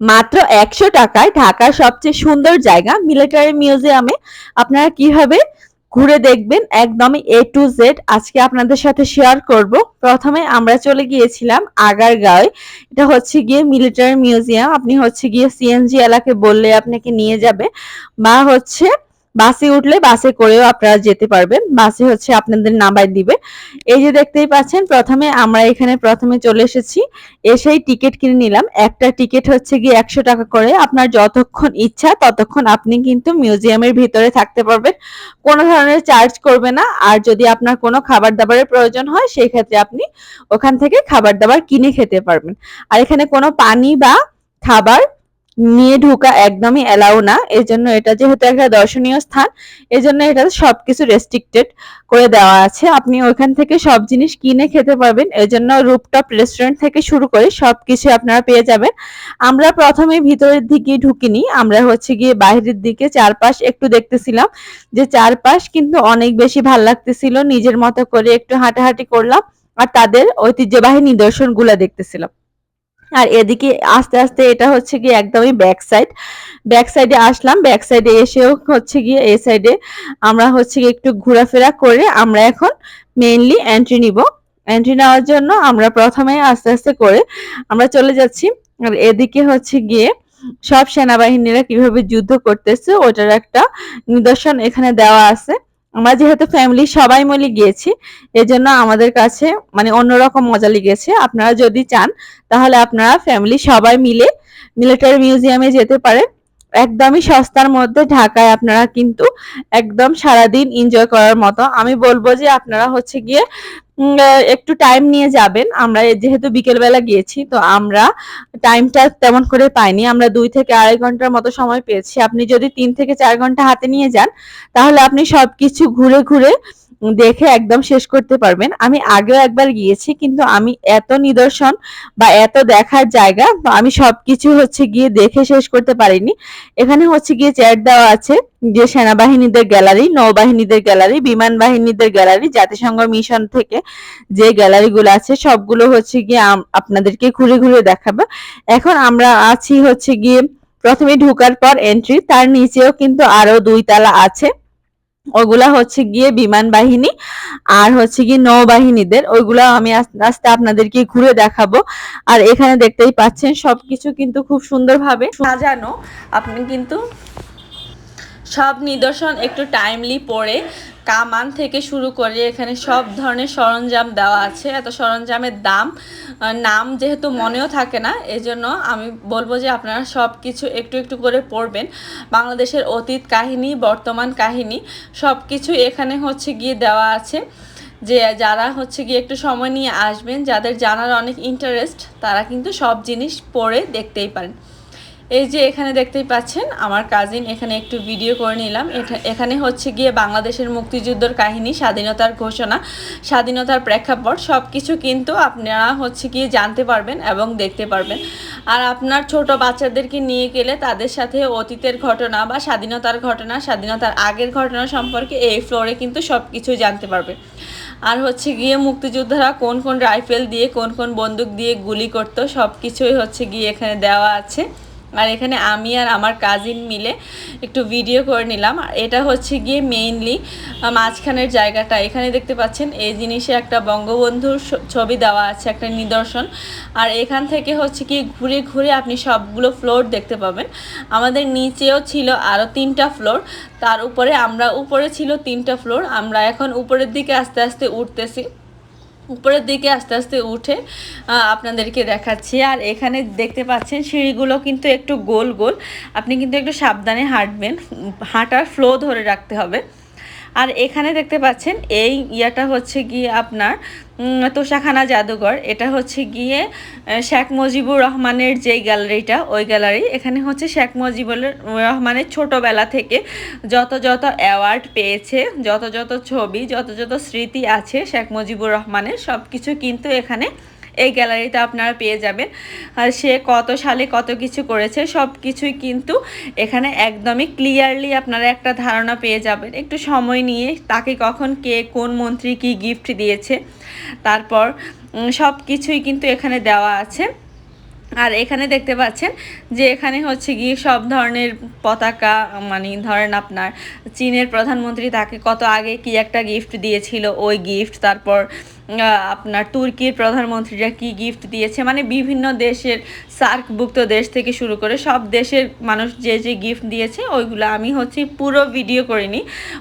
মাত্র একশো টাকায় ঢাকার সবচেয়ে সুন্দর জায়গা মিলিটারি মিউজিয়ামে আপনারা কীভাবে ঘুরে দেখবেন একদমই এ টু জেড আজকে আপনাদের সাথে শেয়ার করব। প্রথমে আমরা চলে গিয়েছিলাম আগারগাঁওয়ে। এটা হচ্ছে গিয়ে মিলিটারি মিউজিয়াম। আপনি হচ্ছে গিয়ে সিএনজি এলাকে বললে আপনাকে নিয়ে যাবে। বা হচ্ছে বাসে উঠলে বাসে করেও আপনারা যেতে পারবেন। বাসে হচ্ছে আপনাদের নামাই দিবে। এই যে দেখতেই পাচ্ছেন, প্রথমে আমরা এখানে প্রথমে চলে এসেছি। এসেই টিকিট কিনে নিলাম। একটা টিকিট হচ্ছে গিয়ে একশো টাকা করে। আপনার যতক্ষণ ইচ্ছা ততক্ষণ আপনি কিন্তু মিউজিয়ামের ভিতরে থাকতে পারবেন। কোনো ধরনের চার্জ করবে না। আর যদি আপনার কোনো খাবার দাবারের প্রয়োজন হয় সেই ক্ষেত্রে আপনি ওখান থেকে খাবার দাবার কিনে খেতে পারবেন। আর এখানে কোনো পানি বা খাবার নিয়ে ঢোকা একদমই অ্যালাউ না। এই জন্য এটা যেহেতু একটা দর্শনীয় স্থান এই জন্য এটা সবকিছু রেস্ট্রিক্টেড করে দেওয়া আছে। আপনি ওইখান থেকে সব জিনিস কিনে খেতে পারবেন। এই জন্য রুপটপ রেস্টুরেন্ট থেকে শুরু করে সবকিছু আপনারা পেয়ে যাবেন। আমরা প্রথমে ভিতরের দিকে ঢুকিনি। আমরা হচ্ছে গিয়ে বাইরের দিকে চারপাশ একটু দেখতেছিলাম যে চারপাশ কিন্তু অনেক বেশি ভালো লাগতেছিল। নিজের মতো করে একটু হাঁটাহাঁটি করলাম আর তাদের ঐতিহ্যবাহী নিদর্শনগুলো দেখতেছিলাম। আর এদিকে আস্তে আস্তে এটা হচ্ছে গিয়ে একদমই ব্যাক সাইড ব্যাক সাইডে আসলাম ব্যাক সাইডে এসেও হচ্ছে গিয়ে এই সাইডে আমরা হচ্ছে গিয়ে একটু ঘোরাফেরা করে আমরা এখন মেইনলি এন্ট্রি নিব। এন্ট্রি নেওয়ার জন্য আমরা প্রথমে আস্তে আস্তে করে আমরা চলে যাচ্ছি। আর এদিকে হচ্ছে গিয়ে সব সেনাবাহিনীরা কীভাবে যুদ্ধ করতেছে, ওটার একটা নিদর্শন এখানে দেওয়া আছে। আমরা যেহেতু ফ্যামিলি সবাই মিলে গিয়েছি, এজন্য আমাদের কাছে মানে অন্যরকম মজা লেগেছে। আপনারা যদি চান, তাহলে আপনারা ফ্যামিলি সবাই মিলে মিলিটারি মিউজিয়ামে যেতে পারেন। একদমই সস্তার মধ্যে ঢাকায় আপনারা কিন্তু একদম সারাদিন এনজয় করার মতো। আমি বলব যে আপনারা হচ্ছে গিয়ে একটু টাইম নিয়ে যাবেন। আমরা যেহেতু বিকেলবেলা গিয়েছি, তো আমরা টাইমটা তেমন করে পাইনি। আমরা দুই থেকে আড়াই ঘণ্টার মতো সময় পেয়েছি। আপনি যদি তিন থেকে চার ঘণ্টা হাতে নিয়ে যান, তাহলে আপনি সবকিছু ঘুরে ঘুরে দেখে একদম শেষ করতে পারবেন। আমি আগেও একবার গিয়েছি, কিন্তু আমি এত নিদর্শন বা এত দেখার জায়গা আমি সবকিছু হচ্ছে গিয়ে দেখে শেষ করতে পারিনি। এখানে হচ্ছে গিয়ে চেয়ার দেওয়া আছে যে সেনাবাহিনীদের গ্যালারি নৌবাহিনীদের গ্যালারি বিমান বাহিনীদের গ্যালারি জাতিসংঘ মিশন থেকে যে গ্যালারিগুলো আছে, সবগুলো হচ্ছে গিয়ে আপনাদেরকে ঘুরে ঘুরে দেখাবো। এখন আমরা আছি হচ্ছে গিয়ে প্রথমে ঢুকার পর এন্ট্রি তার নিচেও কিন্তু আরও দুই তালা আছে। ওগুলা হচ্ছে গিয়ে বিমান বাহিনী আর হচ্ছে গিয়ে নৌবাহিনীদের। ওইগুলা আমি আস্তে আস্তে আপনাদেরকে ঘুরে দেখাবো। আর এখানে দেখতেই পাচ্ছেন, সবকিছু কিন্তু খুব সুন্দরভাবে সাজানো। আপনি কিন্তু সব নিদর্শন একটু টাইমলি পড়ে কামান থেকে শুরু করে এখানে সব ধরনের সরঞ্জাম দেওয়া আছে। এত সরঞ্জামের দাম নাম যেহেতু মনেও থাকে না, এজন্য আমি বলব যে আপনারা সব কিছু একটু একটু করে পড়বেন। বাংলাদেশের অতীত কাহিনী, বর্তমান কাহিনী সব কিছু এখানে হচ্ছে গিয়ে দেওয়া আছে। যে যারা হচ্ছে গিয়ে একটু সময় নিয়ে আসবেন, যাদের জানার অনেক ইন্টারেস্ট তারা কিন্তু সব জিনিস পড়ে দেখতেই পারেন। এই যে এখানে দেখতেই পাচ্ছেন, আমার কাজিন এখানে একটু ভিডিও করে নিলাম। এখানে হচ্ছে গিয়ে বাংলাদেশের মুক্তিযুদ্ধর কাহিনী, স্বাধীনতার ঘোষণা, স্বাধীনতার প্রেক্ষাপট সব কিছু কিন্তু আপনারা হচ্ছে গিয়ে জানতে পারবেন এবং দেখতে পারবেন। আর আপনার ছোট বাচ্চাদেরকে নিয়ে গেলে তাদের সাথে অতীতের ঘটনা বা স্বাধীনতার ঘটনা, স্বাধীনতার আগের ঘটনা সম্পর্কে এই ফ্লোরে কিন্তু সব কিছু জানতে পারবে। আর হচ্ছে গিয়ে মুক্তিযোদ্ধারা কোন কোন রাইফেল দিয়ে, কোন কোন বন্দুক দিয়ে গুলি করতো সব কিছুই হচ্ছে গিয়ে এখানে দেওয়া আছে। আর এখানে আমি আর আমার কাজিন মিলে একটু ভিডিও করে নিলাম। আর এটা হচ্ছে গিয়ে মেইনলি মাঝখানের জায়গাটা। এখানে দেখতে পাচ্ছেন, এই জিনিসে একটা বঙ্গবন্ধুর ছবি দেওয়া আছে, একটা নিদর্শন। আর এখান থেকে হচ্ছে কি ঘুরে ঘুরে আপনি সবগুলো ফ্লোর দেখতে পাবেন। আমাদের নিচেও ছিল আরও তিনটা ফ্লোর তার উপরে আমরা, উপরে ছিল তিনটা ফ্লোর আমরা এখন উপরের দিকে আস্তে আস্তে উঠতেছি। উপরের দিকে আস্তে আস্তে উঠে আপনাদেরকে দেখাচ্ছি। আর এখানে দেখতে পাচ্ছেন সিঁড়িগুলো কিন্তু একটু গোল গোল। আপনি কিন্তু একটু সাবধানে হাঁটবেন। হাঁটার ফ্লো ধরে রাখতে হবে। আর এখানে দেখতে পাচ্ছেন, এই ইয়াটা হচ্ছে গিয়ে আপনার তোষাখানা জাদুঘর। এটা হচ্ছে গিয়ে শেখ মুজিবুর রহমানের যে গ্যালারিটা, ওই গ্যালারি। এখানে হচ্ছে শেখ মুজিবুর রহমানের ছোটোবেলা থেকে যত যত অ্যাওয়ার্ড পেয়েছে, যত যত ছবি, যত যত স্মৃতি আছে শেখ মুজিবুর রহমানের সব কিছু কিন্তু এখানে এই গ্যালারিতে আপনারা পেয়ে যাবেন। আর সে কত সালে কত কিছু করেছে সব কিছুই কিন্তু এখানে একদমই ক্লিয়ারলি আপনারা একটা ধারণা পেয়ে যাবেন। একটু সময় নিয়ে তাকে কখন কে, কোন মন্ত্রী কি গিফট দিয়েছে, তারপর সব কিছুই কিন্তু এখানে দেওয়া আছে। আর এখানে দেখতে পাচ্ছেন যে এখানে হচ্ছে গিয়ে সব ধরনের পতাকা মানে ধরেন আপনার চীনের প্রধানমন্ত্রী তাকে কত আগে কি একটা গিফট দিয়েছিল, ওই গিফট তারপর আপনার তুর্কির প্রধানমন্ত্রীরা কি গিফট দিয়েছে? মানে বিভিন্ন দেশের সার্কভুক্ত দেশ থেকে শুরু করে সব দেশের মানুষ যে যে গিফট দিয়েছে, ওইগুলো আমি হচ্ছে পুরো ভিডিও করিনি।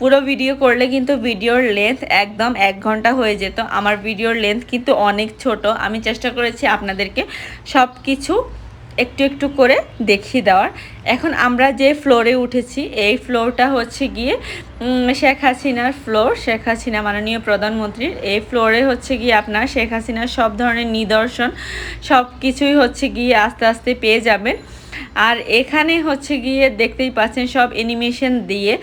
পুরো ভিডিও করলে কিন্তু ভিডিওর লেন্থ একদম এক ঘণ্টা হয়ে যেত। আমার ভিডিওর লেন্থ কিন্তু অনেক ছোট। আমি চেষ্টা করেছি আপনাদেরকে সব কিছু একটু একটু করে দেখিয়ে দেওয়ার। এখন আমরা যে ফ্লোরে উঠেছি, এই ফ্লোরটা হচ্ছে গিয়ে শেখ হাসিনার ফ্লোর শেখ হাসিনা মাননীয় প্রধানমন্ত্রীর। এই ফ্লোরে হচ্ছে গিয়ে আপনার শেখ হাসিনার সব ধরনের নিদর্শন সব কিছুই হচ্ছে গিয়ে আস্তে আস্তে পেয়ে যাবেন। আর এখানে হচ্ছে গিয়ে দেখতেই পাচ্ছেন সব অ্যানিমেশন দিয়ে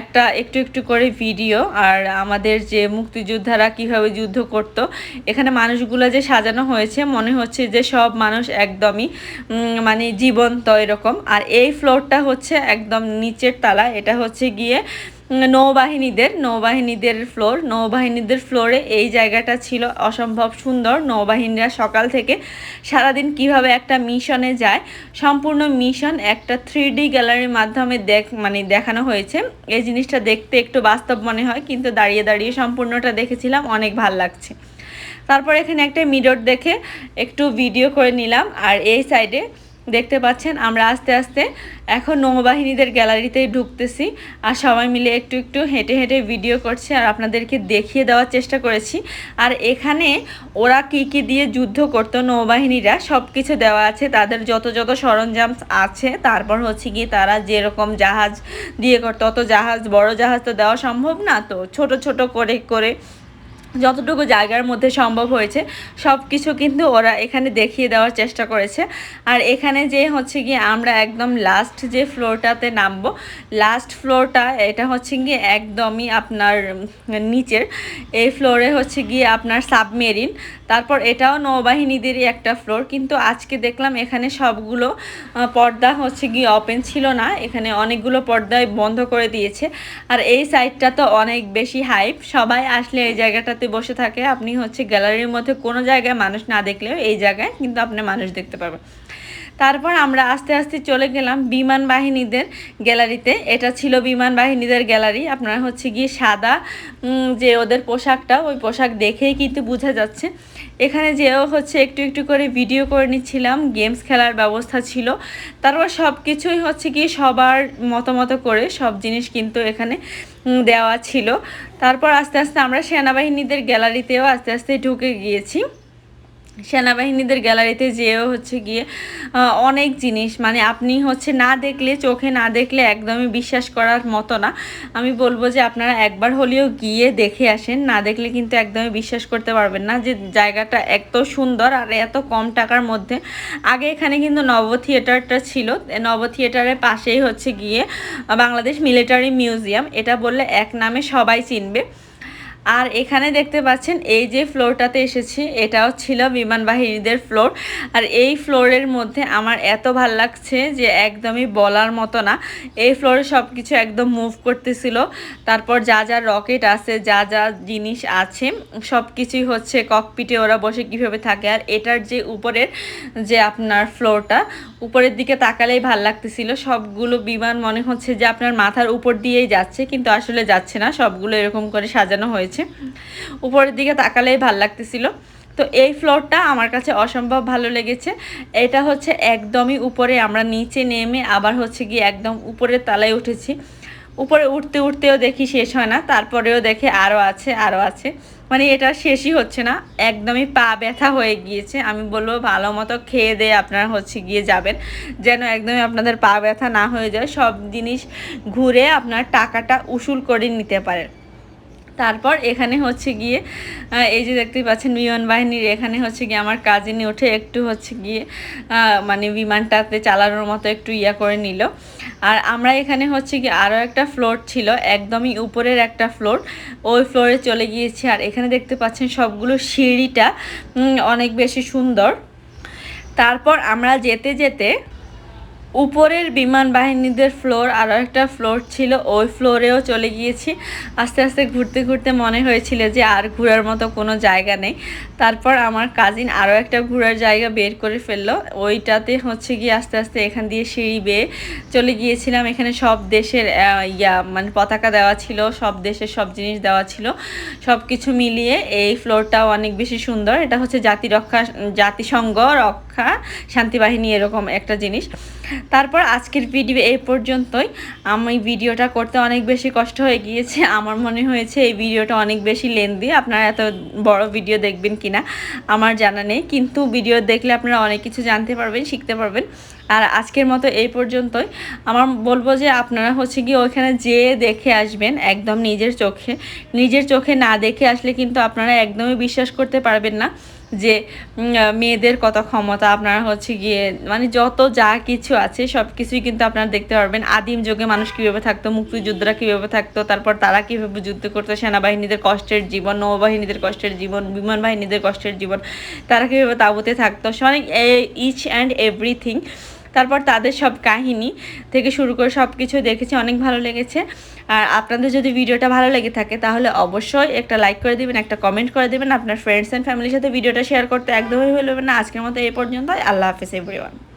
একটা একটু একটু করে ভিডিও আর আমাদের যে মুক্তিযোদ্ধারা কীভাবে যুদ্ধ করত, এখানে মানুষগুলো যে সাজানো হয়েছে, মনে হচ্ছে যে সব মানুষ একদমই মানে জীবন্ত এরকম। আর এই ফ্লোরটা হচ্ছে একদম নিচের তালা এটা হচ্ছে গিয়ে নৌবাহিনীদের নৌবাহিনীদের ফ্লোর নৌবাহিনীদের ফ্লোরে এই জায়গাটা ছিল অসম্ভব সুন্দর। নৌবাহিনীরা সকাল থেকে সারাদিন কীভাবে একটা মিশনে যায়, সম্পূর্ণ মিশন একটা থ্রি ডি গ্যালারির মাধ্যমে দেখ মানে দেখানো হয়েছে। এই জিনিসটা দেখতে একটু বাস্তব মনে হয়, কিন্তু দাঁড়িয়ে দাঁড়িয়ে সম্পূর্ণটা দেখেছিলাম, অনেক ভালো লাগছে। তারপর এখানে একটা মিরর দেখে একটু ভিডিও করে নিলাম, আর এই সাইডে দেখতে পাচ্ছেন, আমরা আস্তে আস্তে এখন নৌবাহিনীদের গ্যালারিতেই ঢুকতেছি। আর সবাই মিলে একটু একটু হেঁটে হেঁটে ভিডিও করছি আর আপনাদেরকে দেখিয়ে দেওয়ার চেষ্টা করেছি। আর এখানে ওরা কি কি দিয়ে যুদ্ধ করতো নৌবাহিনীরা সব কিছু দেওয়া আছে। তাদের যত যত সরঞ্জাম আছে, তারপর হচ্ছে কি তারা যেরকম জাহাজ দিয়ে করতো, অত জাহাজ, বড় জাহাজ তো দেওয়া সম্ভব না। তো ছোট ছোট করে করে যতটুকু জায়গার মধ্যে সম্ভব হয়েছে সব কিছু কিন্তু ওরা এখানে দেখিয়ে দেওয়ার চেষ্টা করেছে। আর এখানে যে হচ্ছে গিয়ে আমরা একদম লাস্ট যে ফ্লোরটাতে নামবো লাস্ট ফ্লোরটা এটা হচ্ছে গিয়ে একদমই আপনার নিচের, এই ফ্লোরে হচ্ছে গিয়ে আপনার সাবমেরিন তারপর এটাও নৌবাহিনীদেরই একটা ফ্লোর কিন্তু আজকে দেখলাম এখানে সবগুলো পর্দা হচ্ছে গিয়ে ওপেন ছিল না, এখানে অনেকগুলো পর্দায় বন্ধ করে দিয়েছে। আর এই সাইডটা তো অনেক বেশি হাইপ সবাই আসলে এই জায়গাটা জায়গাতে বসে থাকে, আপনি হচ্ছে গ্যালারির মধ্যে কোনো জায়গায় মানুষ না দেখলেও এই জায়গায় কিন্তু আপনি মানুষ দেখতে পাবেন তারপর আমরা আস্তে আস্তে চলে গেলাম বিমান বাহিনীদের গ্যালারিতে। এটা ছিল বিমান বাহিনীদের গ্যালারি। আপনারা হচ্ছে গিয়ে সাদা যে ওদের পোশাকটা, ওই পোশাক দেখেই কিন্তু বোঝা যাচ্ছে। এখানে যেও হচ্ছে একটু একটু করে ভিডিও করে নিচ্ছিলাম গেমস খেলার ব্যবস্থা ছিল। তারপর সব কিছুই হচ্ছে কি সবার মতো করে সব জিনিস কিন্তু এখানে দেওয়া ছিল। তারপর আস্তে আস্তে আমরা সেনাবাহিনীদের গ্যালারিতেও আস্তে আস্তে ঢুকে গিয়েছি। সেনাবাহিনীদের গ্যালারিতে যেয়েও হচ্ছে গিয়ে অনেক জিনিস। মানে আপনি হচ্ছে না দেখলে, চোখে না দেখলে একদমই বিশ্বাস করার মতো না। আমি বলব যে আপনারা একবার হলেও গিয়ে দেখে আসেন। না দেখলে কিন্তু একদমই বিশ্বাস করতে পারবেন না যে জায়গাটা এত সুন্দর আর এত কম টাকার মধ্যে। আগে এখানে কিন্তু নব থিয়েটারটা ছিল। নব থিয়েটারের পাশেই হচ্ছে গিয়ে বাংলাদেশ মিলিটারি মিউজিয়াম। এটা বললে এক নামে সবাই চিনবে। আর এখানে দেখতে পাচ্ছেন, এই যে ফ্লোরটাতে এসেছি, এটাও ছিল বিমান বাহিনীদের ফ্লোর। আর এই ফ্লোরের মধ্যে আমার এত ভালো লাগছে যে একদমই বলার মতো না। এই ফ্লোরে সব কিছু একদম মুভ করতেছিল। তারপর যা যা রকেট আছে, যা যা জিনিস আছে সব কিছুই হচ্ছে ককপিটে ওরা বসে কীভাবে থাকে। আর এটার যে উপরের যে আপনার ফ্লোরটা উপরের দিকে তাকালেই ভালো লাগতেছিল। সবগুলো বিমান মনে হচ্ছে যে আপনার মাথার উপর দিয়েই যাচ্ছে, কিন্তু আসলে যাচ্ছে না। সবগুলো এরকম করে সাজানো হয়েছে। উপরের দিকে তাকালেই ভালো লাগতেছিল। তো এই ফ্লোরটা আমার কাছে অসম্ভব ভালো লেগেছে। এটা হচ্ছে একদমই উপরে, আমরা নিচে নেমে আবার হচ্ছে গিয়ে একদম উপরের তালায় উঠেছি। উপরে উঠতে উঠতেও দেখি শেষ হয় না, তারপরেও দেখে আরও আছে আরও আছে। মানে এটা শেষই হচ্ছে না। একদমই পা ব্যথা হয়ে গিয়েছে। আমি বলব ভালো মতো খেয়ে দিয়ে আপনারা হচ্ছে গিয়ে যাবেন। যেন একদমই আপনাদের পা ব্যথা না হয়ে যায়। সব জিনিস ঘুরে আপনার টাকাটা উসুল করে নিতে পারেন। তারপর এখানে হচ্ছে গিয়ে এই যে দেখতেই পাচ্ছেন বিমান বাহিনীর, এখানে হচ্ছে গিয়ে আমার কাজিনে উঠে একটু হচ্ছে গিয়ে মানে বিমানটাতে চালানোর মতো একটু ইয়া করে নিল। আর আমরা এখানে হচ্ছে গিয়ে আরও একটা ফ্লোর ছিল, একদমই উপরের একটা ফ্লোর ওই ফ্লোরে চলে গিয়েছি। আর এখানে দেখতে পাচ্ছেন সবগুলো সিঁড়িটা অনেক বেশি সুন্দর। তারপর আমরা যেতে যেতে উপরের বিমান বাহিনীদের ফ্লোর আরও একটা ফ্লোর ছিল, ওই ফ্লোরেও চলে গিয়েছি। আস্তে আস্তে ঘুরতে ঘুরতে মনে হয়েছিল যে আর ঘোরার মতো কোনো জায়গা নেই। তারপর আমার কাজিন আরও একটা ঘোরার জায়গা বের করে ফেলল। ওইটাতে হচ্ছে গিয়ে আস্তে আস্তে এখান দিয়ে সিঁড়ি বেয়ে চলে গিয়েছিলাম। এখানে সব দেশের ইয়া মানে পতাকা দেওয়া ছিল, সব দেশের সব জিনিস দেওয়া ছিল। সব কিছু মিলিয়ে এই ফ্লোরটাও অনেক বেশি সুন্দর। এটা হচ্ছে জাতিরক্ষা, জাতিসংঘ রক্ষা শান্তিবাহিনী এরকম একটা জিনিস। তারপর আজকের ভিডিও এই পর্যন্তই। আমি ভিডিওটা করতে অনেক বেশি কষ্ট হয়ে গিয়েছে। আমার মনে হয়েছে এই ভিডিওটা অনেক বেশি লেন্দি আপনারা এত বড় ভিডিও দেখবেন কিনা আমার জানা নেই। কিন্তু ভিডিও দেখলে আপনারা অনেক কিছু জানতে পারবেন, শিখতে পারবেন। আর আজকের মতো এই পর্যন্তই। আমার বলব যে আপনারা হচ্ছে কি ওইখানে যেয়ে দেখে আসবেন একদম নিজের চোখে। নিজের চোখে না দেখে আসলে কিন্তু আপনারা একদমই বিশ্বাস করতে পারবেন না। যে মেয়েদের কত ক্ষমতা, আপনারা হচ্ছে গিয়ে মানে যত যা কিছু আছে, সব কিছুই কিন্তু আপনারা দেখতে পারবেন। আদিম যুগে মানুষ কীভাবে থাকতো, মুক্তিযোদ্ধারা কীভাবে থাকতো, তারপর তারা কীভাবে যুদ্ধ করতো, সেনাবাহিনীদের কষ্টের জীবন, নৌবাহিনীদের কষ্টের জীবন বিমান বাহিনীদের কষ্টের জীবন, তারা কীভাবে তাবুতে থাকতো মানে ইচ অ্যান্ড এভরিথিং তারপর তাদের সব কাহিনী থেকে শুরু করে সব কিছু দেখেছি, অনেক ভালো লেগেছে। আর আপনাদের যদি ভিডিওটা ভালো লেগে থাকে, তাহলে অবশ্যই একটা লাইক করে দেবেন, একটা কমেন্ট করে দেবেন। আপনার ফ্রেন্ডস অ্যান্ড ফ্যামিলির সাথে ভিডিওটা শেয়ার করতে একদমই ভুলবেন না। আজকের মতো এই পর্যন্ত আল্লাহ হাফিজ এভরিওয়ান